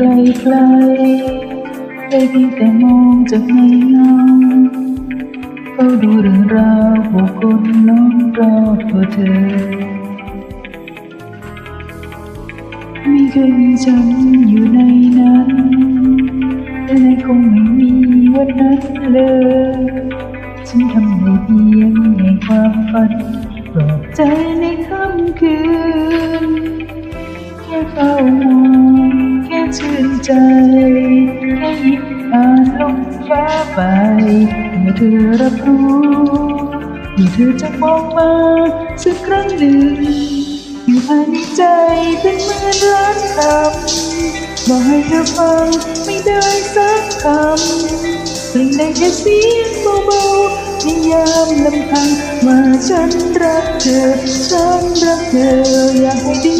ไกลๆได้เพียงแต่มองจากในเงาเฝ้าดูเรื่องราวผู้คนล้อมรอบตัวเธอ ไม่เคยมีฉันอยู่ในนั้นและคงไม่มีวันนั้นเลยฉันทำได้เพียงในความฝันปลอบใจในค่ำคืน ใจแค่ยิ้มผ่าลมฟ้าไปเมื่อเธอรับรู้เมื่อเธอจะมองมาสักครั้งหนึ่งอยู่ภายในใจเป็นเหมือนร้านคำบอกให้เธอฟังไม่ได้สักคำกลิ่นได้แค่เสียงเบาๆในยามลำพังว่าฉันรักเธอ ฉันรักเธออยากให้ได้ยินทำไง